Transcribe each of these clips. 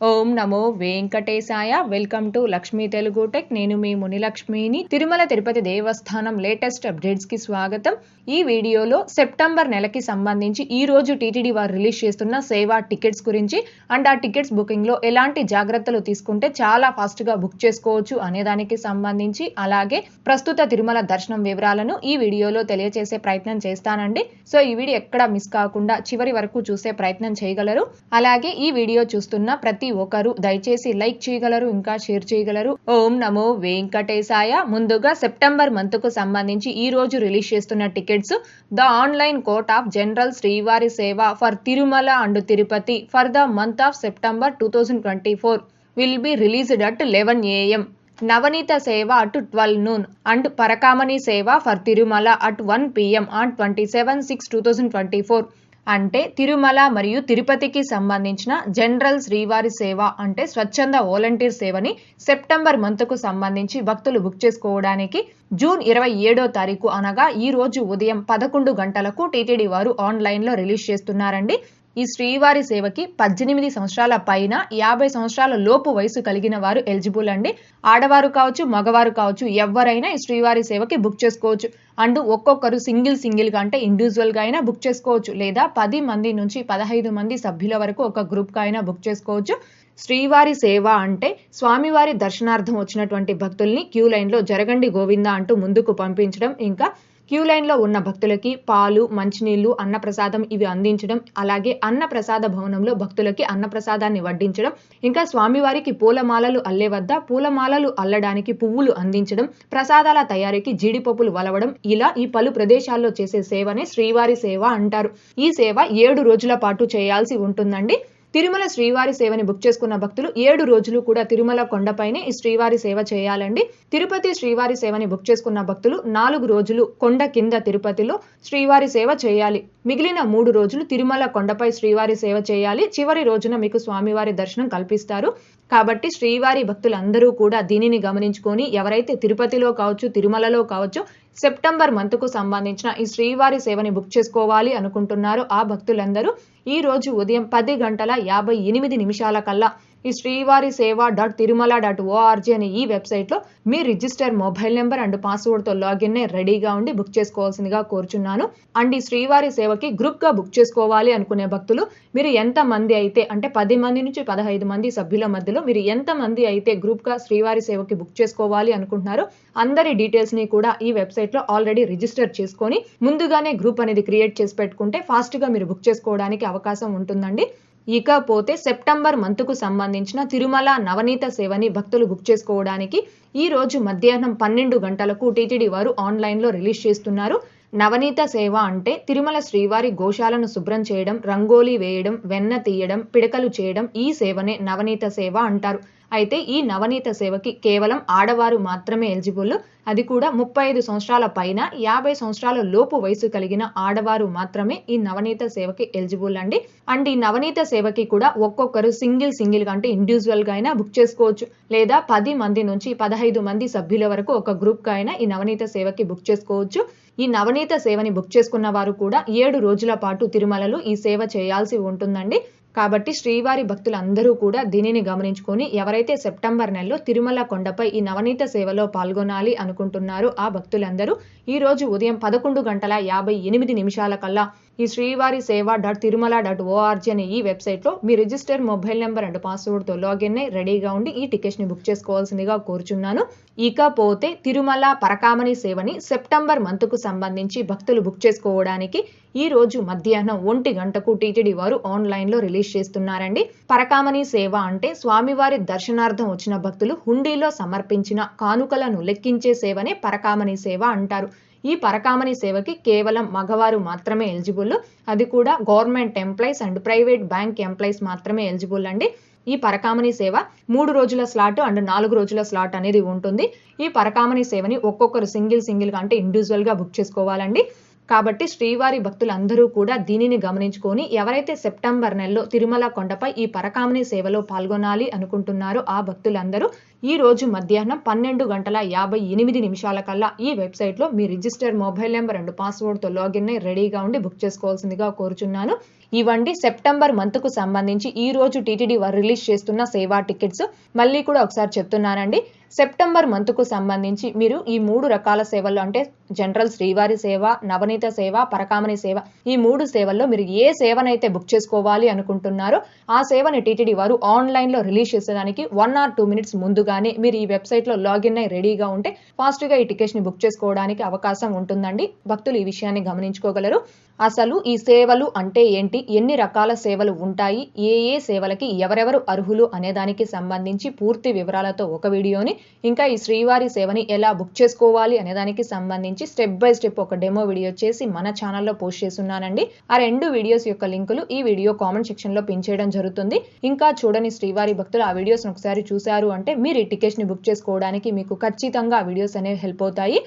ఓం నమో వెంకటేశాయ. Welcome to Lakshmi Telugu tech. నేను మీ మునిలక్ష్మిని. తిరుమల తిరుపతి దేవస్థానం లేటెస్ట్ అప్డేట్స్కి స్వాగతం. ఈ వీడియోలో సెప్టెంబర్ నెలకి సంబంధించి ఈ రోజు టీటీడీ వారు రిలీజ్ చేస్తున్న సేవా టికెట్స్ గురించి అండ్ ఆ టికెట్స్ బుకింగ్లో ఎలాంటి జాగ్రత్తలు తీసుకుంటే చాలా ఫాస్ట్గా బుక్ చేసుకోవచ్చు అనే దానికి సంబంధించి అలాగే ప్రస్తుత తిరుమల దర్శనం వివరాలను ఈ వీడియోలో తెలియజేసే ప్రయత్నం చేస్తానండి. సో ఈ వీడియో ఎక్కడ మిస్ కాకుండా చివరి వరకు చూసే ప్రయత్నం చేయగలరు. అలాగే ఈ వీడియో చూస్తున్న ప్రతి ఒక్కరు దయచేసి లైక్ చేయగలరు ఇంకా షేర్ చేయగలరు. ఓం నమో వెంకటేశాయ. ముందుగా సెప్టెంబర్ మంత్కు సంబంధించి ఈ రోజు రిలీజ్ చేస్తున్న tickets the online quota of general Srivari seva for Tirumala and Tirupati for the month of September two thousand twenty four will be released at eleven AM. Navaneetha seva at twelve noon and Parakamani seva for Tirumala at one PM on twenty seven six two thousand twenty four. అంటే తిరుమల మరియు తిరుపతికి సంబంధించిన general Srivari సేవ అంటే స్వచ్ఛంద volunteer సేవని September మంత్కు సంబంధించి భక్తులు బుక్ చేసుకోవడానికి జూన్ ఇరవై ఏడో తారీఖు అనగా ఈ రోజు ఉదయం పదకొండు గంటలకు టీటీడీ వారు ఆన్లైన్లో రిలీజ్ చేస్తున్నారండి. ఈ శ్రీవారి సేవకి పద్దెనిమిది సంవత్సరాల పైన యాభై సంవత్సరాల లోపు వయసు కలిగిన వారు ఎలిజిబుల్ అండి. ఆడవారు కావచ్చు మగవారు కావచ్చు ఎవరైనా ఈ శ్రీవారి సేవకి బుక్ చేసుకోవచ్చు. అండ్ ఒక్కొక్కరు సింగిల్ సింగిల్గా అంటే ఇండివిజువల్గా అయినా బుక్ చేసుకోవచ్చు. లేదా పది మంది నుంచి పదహైదు మంది సభ్యుల వరకు ఒక గ్రూప్గా అయినా బుక్ చేసుకోవచ్చు. శ్రీవారి సేవ అంటే స్వామివారి దర్శనార్థం వచ్చినటువంటి భక్తుల్ని క్యూ లైన్లో జరగండి గోవింద అంటూ ముందుకు పంపించడం. ఇంకా క్యూ లైన్లో ఉన్న భక్తులకి పాలు మంచినీళ్ళు అన్నప్రసాదం ఇవి అందించడం అలాగే అన్నప్రసాద భవనంలో భక్తులకి అన్నప్రసాదాన్ని వడ్డించడం ఇంకా స్వామివారికి పూలమాలలు అల్లే వద్ద పూలమాలలు అల్లడానికి పువ్వులు అందించడం ప్రసాదాల తయారీకి జీడిపప్పులు వలవడం ఇలా ఈ పలు ప్రదేశాల్లో చేసే సేవనే శ్రీవారి సేవ అంటారు. ఈ సేవ ఏడు రోజుల పాటు చేయాల్సి ఉంటుందండి. తిరుమల శ్రీవారి సేవని బుక్ చేసుకున్న భక్తులు ఏడు రోజులు కూడా తిరుమల కొండపైనే ఈ శ్రీవారి సేవ చేయాలండి. తిరుపతి శ్రీవారి సేవని బుక్ చేసుకున్న భక్తులు నాలుగు రోజులు కొండ కింద తిరుపతిలో శ్రీవారి సేవ చేయాలి. మిగిలిన మూడు రోజులు తిరుమల కొండపై శ్రీవారి సేవ చేయాలి. చివరి రోజున మీకు స్వామివారి దర్శనం కల్పిస్తారు. కాబట్టి శ్రీవారి భక్తులందరూ కూడా దీనిని గమనించుకొని ఎవరైతే తిరుపతిలో కావచ్చు తిరుమలలో కావచ్చు సెప్టెంబర్ మంత్కు సంబంధించిన ఈ శ్రీవారి సేవని బుక్ చేసుకోవాలి అనుకుంటున్నారో ఆ భక్తులందరూ. ఈ రోజు ఉదయం పది గంటల యాభై ఎనిమిది నిమిషాల కల్లా ఈ శ్రీవారి సేవ డాట్ తిరుమల డాట్ ఓఆర్జీ అనే ఈ వెబ్సైట్లో మీ రిజిస్టర్ మొబైల్ నెంబర్ అండ్ పాస్వర్డ్తో లాగిన్ రెడీగా ఉండి బుక్ చేసుకోవాల్సిందిగా కోరుచున్నాను. అండ్ ఈ శ్రీవారి సేవకి గ్రూప్గా బుక్ చేసుకోవాలి అనుకునే భక్తులు మీరు ఎంత మంది అయితే అంటే పది మంది నుంచి పదహైదు మంది సభ్యుల మధ్యలో మీరు ఎంత మంది అయితే గ్రూప్గా శ్రీవారి సేవకి బుక్ చేసుకోవాలి అనుకుంటున్నారో అందరి డీటెయిల్స్ని కూడా ఈ వెబ్సైట్లో ఆల్రెడీ రిజిస్టర్ చేసుకొని ముందుగానే గ్రూప్ అనేది క్రియేట్ చేసి పెట్టుకుంటే ఫాస్ట్గా మీరు బుక్ చేసుకోవడానికి అవకాశం ఉంటుందండి. ఇకపోతే సెప్టెంబర్ మంత్కు సంబంధించిన తిరుమల నవనీత సేవని భక్తులు బుక్ చేసుకోవడానికి ఈ రోజు మధ్యాహ్నం పన్నెండు గంటలకు టీటీడీ వారు ఆన్లైన్లో రిలీజ్ చేస్తున్నారు. నవనీత సేవ అంటే తిరుమల శ్రీవారి గోశాలను శుభ్రం చేయడం రంగోలీ వేయడం వెన్న తీయడం పిడకలు చేయడం ఈ సేవనే నవనీత సేవ అంటారు. అయితే ఈ నవనీత సేవకి కేవలం ఆడవారు మాత్రమే ఎలిజిబుల్. అది కూడా ముప్పై ఐదు సంవత్సరాల పైన యాభై సంవత్సరాల లోపు వయసు కలిగిన ఆడవారు మాత్రమే ఈ నవనీత సేవకి ఎలిజిబుల్ అండి. అండ్ ఈ నవనీత సేవకి కూడా ఒక్కొక్కరు సింగిల్ సింగిల్గా అంటే ఇండివిజువల్గా అయినా బుక్ చేసుకోవచ్చు. లేదా పది మంది నుంచి పదహైదు మంది సభ్యుల వరకు ఒక గ్రూప్గా అయినా ఈ నవనీత సేవకి బుక్ చేసుకోవచ్చు. ఈ నవనీత సేవని బుక్ చేసుకున్న వారు కూడా ఏడు రోజుల పాటు తిరుమలలో ఈ సేవ చేయాల్సి ఉంటుందండి. కాబట్టి శ్రీవారి భక్తులందరూ కూడా దీనిని గమనించుకొని ఎవరైతే సెప్టెంబర్ నెలలో తిరుమల కొండపై ఈ నవనీత సేవలో పాల్గొనాలి అనుకుంటున్నారో ఆ భక్తులందరూ ఈ రోజు ఉదయం పదకొండు గంటల యాభై ఎనిమిది నిమిషాల కల్లా ఈ శ్రీవారి సేవ డాట్ తిరుమల డాట్ ఓఆర్జీ అనే ఈ వెబ్సైట్లో మీ రిజిస్టర్ మొబైల్ నెంబర్ అండ్ పాస్వర్డ్తో లాగిన్ అయి రెడీగా ఉండి ఈ టికెట్స్ని బుక్ చేసుకోవాల్సిందిగా కోరుచున్నాను. ఇకపోతే తిరుమల పరకామణి సేవని సెప్టెంబర్ మంత్కు సంబంధించి భక్తులు బుక్ చేసుకోవడానికి ఈ రోజు మధ్యాహ్నం ఒంటి గంటకు టీటీడీ వారు ఆన్లైన్లో రిలీజ్ చేస్తున్నారండి. పరకామణి సేవ అంటే స్వామివారి దర్శనార్థం వచ్చిన భక్తులు హుండీలో సమర్పించిన కానుకలను లెక్కించే సేవనే పరకామణి సేవ అంటారు. ఈ పరకామణి సేవకి కేవలం మగవారు మాత్రమే ఎలిజిబుల్ అది కూడా government employees and private bank employees మాత్రమే ఎలిజిబుల్ అండి. ఈ పరకామణి సేవ మూడు రోజుల స్లాట్ అండ్ నాలుగు రోజుల స్లాట్ అనేది ఉంటుంది. ఈ పరకామణి సేవని ఒక్కొక్కరు సింగిల్ సింగిల్గా అంటే ఇండివిజువల్గా బుక్ చేసుకోవాలండి. కాబట్టి శ్రీవారి భక్తులందరూ కూడా దీనిని గమనించుకొని ఎవరైతే సెప్టెంబర్ నెలలో తిరుమల కొండపై ఈ పరకామణి సేవలో పాల్గొనాలి అనుకుంటున్నారో ఆ భక్తులందరూ ఈ రోజు మధ్యాహ్నం పన్నెండు గంటల యాభై ఎనిమిది నిమిషాల కల్లా ఈ వెబ్సైట్లో మీ రిజిస్టర్ మొబైల్ నెంబర్ అండ్ పాస్వర్డ్తో లాగిన్ అయి రెడీగా ఉండి బుక్ చేసుకోవాల్సిందిగా కోరుచున్నాను. ఇవ్వండి సెప్టెంబర్ మంత్కు సంబంధించి ఈ రోజు టీటీడీ వారు రిలీజ్ చేస్తున్న సేవా టికెట్స్ మళ్ళీ కూడా ఒకసారి చెప్తున్నానండి. సెప్టెంబర్ మంత్కు సంబంధించి మీరు ఈ మూడు రకాల సేవలు అంటే జనరల్ శ్రీవారి సేవ నవనీత సేవ పరకామణి సేవ ఈ మూడు సేవల్లో మీరు ఏ సేవనైతే బుక్ చేసుకోవాలి అనుకుంటున్నారో ఆ సేవని టీటీడీ వారు ఆన్లైన్లో రిలీజ్ చేసేదానికి వన్ ఆర్ టూ మినిట్స్ ముందుగానే మీరు ఈ వెబ్సైట్లో లాగిన్ అయి రెడీగా ఉంటే ఫాస్ట్గా ఈ టికెట్స్ని బుక్ చేసుకోవడానికి అవకాశం ఉంటుందండి. భక్తులు ఈ విషయాన్ని గమనించుకోగలరు. అసలు ఈ సేవలు అంటే ఏంటి? ఎన్ని రకాల సేవలు ఉంటాయి? ఏ ఏ సేవలకి ఎవరెవరు అర్హులు అనేదానికి సంబంధించి పూర్తి వివరాలతో ఒక వీడియోని ఇంకా ఈ శ్రీవారి సేవని ఎలా బుక్ చేసుకోవాలి అనేదానికి సంబంధించి స్టెప్ బై స్టెప్ ఒక డెమో వీడియో చేసి మన ఛానల్లో పోస్ట్ చేస్తున్నానండి. ఆ రెండు వీడియోస్ యొక్క లింకులు ఈ వీడియో కామెంట్ సెక్షన్లో పిన్ చేయడం జరుగుతుంది. ఇంకా చూడని శ్రీవారి భక్తులు ఆ వీడియోస్ ఒకసారి చూశారు అంటే మీరు ఈ టికెట్స్ని బుక్ చేసుకోవడానికి మీకు ఖచ్చితంగా ఆ వీడియోస్ అనేవి హెల్ప్ అవుతాయి.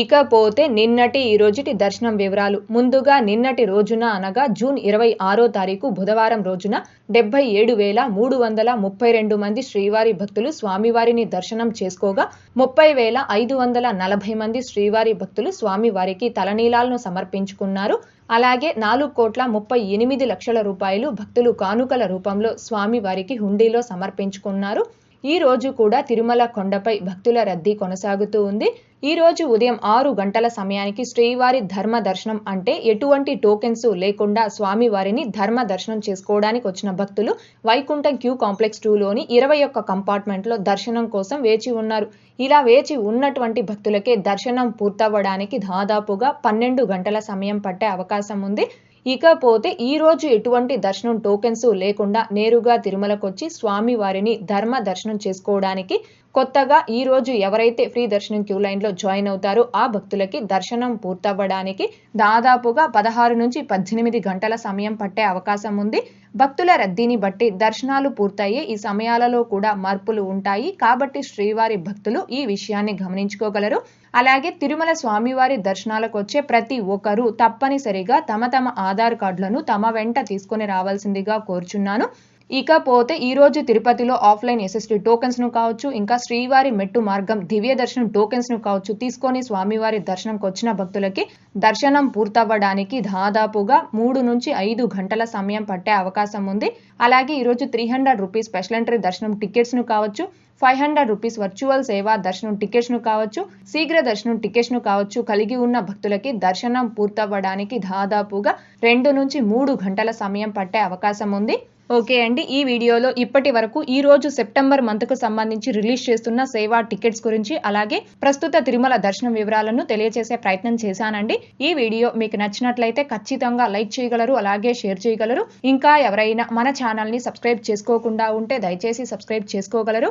ఇకపోతే నిన్నటి ఈ రోజుటి దర్శనం వివరాలు. ముందుగా నిన్నటి రోజున అనగా జూన్ ఇరవై ఆరో తారీఖు బుధవారం రోజున డెబ్బై ఏడు వేల మూడు వందల ముప్పై రెండు మంది శ్రీవారి భక్తులు స్వామివారిని దర్శనం చేసుకోగా ముప్పై వేల ఐదు వందల నలభై మంది శ్రీవారి భక్తులు స్వామివారికి తలనీలాలను సమర్పించుకున్నారు. అలాగే నాలుగు కోట్ల ముప్పై ఎనిమిది లక్షల రూపాయలు భక్తులు కానుకల రూపంలో స్వామివారికి హుండీలో సమర్పించుకున్నారు. ఈ రోజు కూడా తిరుమల కొండపై భక్తుల రద్దీ కొనసాగుతూ ఉంది. ఈరోజు ఉదయం ఆరు గంటల సమయానికి శ్రీవారి ధర్మ దర్శనం అంటే ఎటువంటి టోకెన్స్ లేకుండా స్వామివారిని ధర్మ దర్శనం చేసుకోవడానికి వచ్చిన భక్తులు వైకుంఠం క్యూ కాంప్లెక్స్ టూలోని ఇరవై ఒక్క కంపార్ట్మెంట్లో దర్శనం కోసం వేచి ఉన్నారు. ఇలా వేచి ఉన్నటువంటి భక్తులకే దర్శనం పూర్తవ్వడానికి దాదాపుగా పన్నెండు గంటల సమయం పట్టే అవకాశం ఉంది. ఇకపోతే ఈ రోజు ఎటువంటి దర్శనం టోకెన్స్ లేకుండా నేరుగా తిరుమలకొచ్చి స్వామివారిని ధర్మ దర్శనం చేసుకోవడానికి కొత్తగా ఈ రోజు ఎవరైతే ఫ్రీ దర్శనం క్యూ లైన్లో జాయిన్ అవుతారో ఆ భక్తులకి దర్శనం పూర్తవ్వడానికి దాదాపుగా పదహారు నుంచి పద్దెనిమిది గంటల సమయం పట్టే అవకాశం ఉంది. భక్తుల రద్దీని బట్టి దర్శనాలు పూర్తయ్యే ఈ సమయాలలో కూడా మార్పులు ఉంటాయి. కాబట్టి శ్రీవారి భక్తులు ఈ విషయాన్ని గమనించుకోగలరు. అలాగే తిరుమల స్వామివారి దర్శనాలకు వచ్చే ప్రతి ఒక్కరూ తప్పనిసరిగా తమ తమ ఆధార్ కార్డులను తమ వెంట తీసుకొని రావాల్సిందిగా కోరుచున్నాను. ఇకపోతే ఈరోజు తిరుపతిలో ఆఫ్లైన్ ఎస్ఎస్టీ టోకెన్స్ను కావచ్చు ఇంకా శ్రీవారి మెట్టు మార్గం దివ్య దర్శనం టోకెన్స్ను కావచ్చు తీసుకొని స్వామివారి దర్శనంకి వచ్చిన భక్తులకి దర్శనం పూర్తవ్వడానికి దాదాపుగా మూడు నుంచి ఐదు గంటల సమయం పట్టే అవకాశం ఉంది. అలాగే ఈరోజు three hundred rupees special entry దర్శనం టికెట్స్ను కావచ్చు ఫైవ్ హండ్రెడ్ రూపీస్ వర్చువల్ సేవా దర్శనం టికెట్స్ను కావచ్చు శీఘ్ర దర్శనం టికెట్స్ను కావచ్చు కలిగి ఉన్న భక్తులకి దర్శనం పూర్తవ్వడానికి దాదాపుగా రెండు నుంచి మూడు గంటల సమయం పట్టే అవకాశం ఉంది. ఓకే అండి ఈ వీడియోలో ఇప్పటి వరకు ఈ రోజు సెప్టెంబర్ మంత్కు సంబంధించి రిలీజ్ చేస్తున్న సేవా టికెట్స్ గురించి అలాగే ప్రస్తుత తిరుమల దర్శనం వివరాలను తెలియజేసే ప్రయత్నం చేశానండి. ఈ వీడియో మీకు నచ్చినట్లయితే ఖచ్చితంగా లైక్ చేయగలరు అలాగే షేర్ చేయగలరు. ఇంకా ఎవరైనా మన ఛానల్ని సబ్స్క్రైబ్ చేసుకోకుండా ఉంటే దయచేసి సబ్స్క్రైబ్ చేసుకోగలరు.